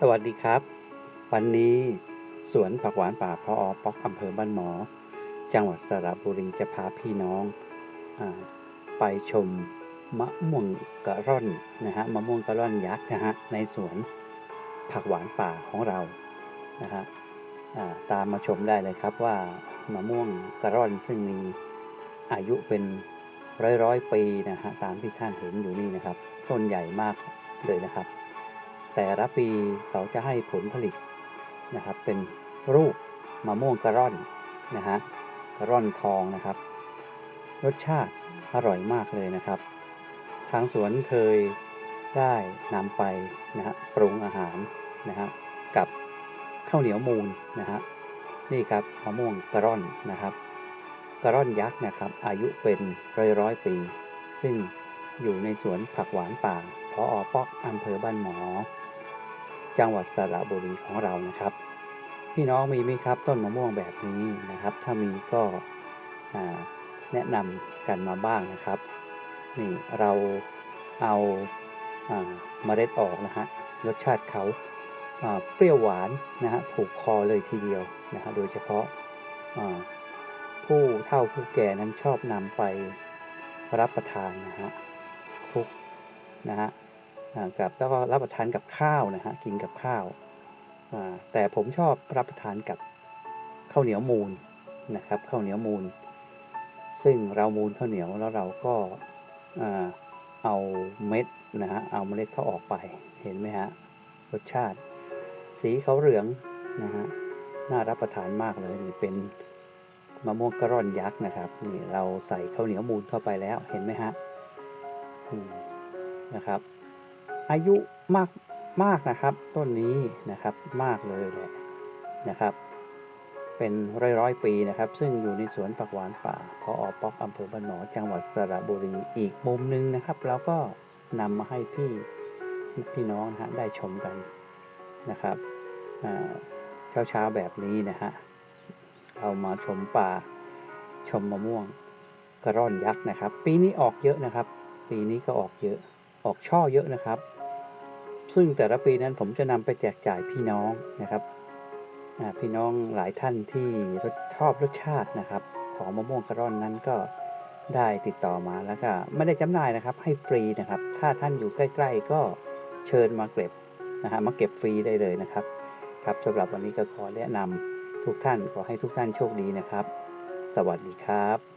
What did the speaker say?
สวัสดีครับ วันนี้สวนผักหวานป่าพออป๊อกอำเภอบ้านหมอ จังหวัดสระบุรีจะพาพี่น้องอไปชมมะม่วงกระร่อนนะฮะมะม่วงกระร่อนยักษ์นะฮะในสวนผักหวานป่าของเรานะฮะตามมาชมได้เลยครับว่ามะม่วงกระร่อนซึ่งมีอายุเป็นร้อยร้อยปีนะฮะตามที่ท่านเห็นอยู่นี่นะครับต้นใหญ่มากเลยนะครับ แต่ละปีเขาจะให้ผลผลิตนะครับ เป็นรูปมะม่วงกระร่อนนะฮะกระร่อนทองนะครับ รสชาติอร่อยมากเลยนะครับ ทางสวนเคยได้นำไปนะฮะปรุงอาหารนะฮะกับข้าวเหนียวมูลนะฮะนี่ครับมะม่วงกระร่อนนะครับ กระร่อนยักษ์นะครับ อายุเป็นร้อยร้อยปี ซึ่งอยู่ในสวนผักหวานป่า พออป๊อกอำเภอบ้านหมอ จังหวัดสระบุรีของเรานะครับ พี่น้องมีไหมครับต้นมะม่วงแบบนี้นะครับ ถ้ามีก็แนะนำกันมาบ้างนะครับ นี่เราเอาอาเมล็ดออกนะฮะรสชาติเขาาเปรี้ยวหวานนะฮะถูกคอเลยทีเดียวนะฮะโดยเฉพาะาผู้เฒ่าผู้แก่นั้นชอบนำไปรับประทานนะฮะคุกนะฮะ กับแล้วก็รับประทานกับข้าวนะฮะกินกับข้าวแต่ผมชอบรับประทานกับข้าวเหนียวมูลนะครับข้าวเหนียวมูลซึ่งเรามูลข้าวเหนียวแล้วเราก็เอาเม็ดนะฮะเอาเมล็ดเขาออกไปเห็นไหมฮะรสชาติ สีเขาเหลืองนะฮะน่ารับประทานมากเลยนี่เป็นมะม่วงกระร่อนยักษ์นะครับนี่เราใส่ข้าวเหนียวมูลเข้าไปแล้วเห็นไหมฮะนะครับ อายุมากมากนะครับต้นนี้นะครับมากเลยแหละนะครับ เป็นร้อยร้อยปีนะครับ ซึ่งอยู่ในสวนผักหวานป่าพออปอกอำเภอบ้านหมอจังหวัดสระบุรีอีกมุมหนึงนะครับเราก็นำมาให้พี่พี่น้องนะฮะได้ชมกันนะครับเช้าเช้าแบบนี้นะฮะเรามาชมป่าชมมะม่วงกระร่อนยักษ์นะครับ ปีนี้ออกเยอะนะครับ ปีนี้ก็ออกเยอะออกช่อเยอะนะครับ ซึ่งแต่ละปีนั้นผมจะนำไปแจกจ่ายพี่น้องนะครับพี่น้องหลายท่านที่ชอบรสชาตินะครับ ของมะม่วงกระร่อนนั้นก็ได้ติดต่อมาแล้วก็ไม่ได้จำหน่ายนะครับ ให้ฟรีนะครับ ถ้าท่านอยู่ใกล้ ๆ ก็เชิญมาเก็บนะฮะมาเก็บฟรีได้เลยนะครับ ครับสำหรับวันนี้ก็ขอแนะนำทุกท่านขอให้ทุกท่านโชคดีนะครับ สวัสดีครับ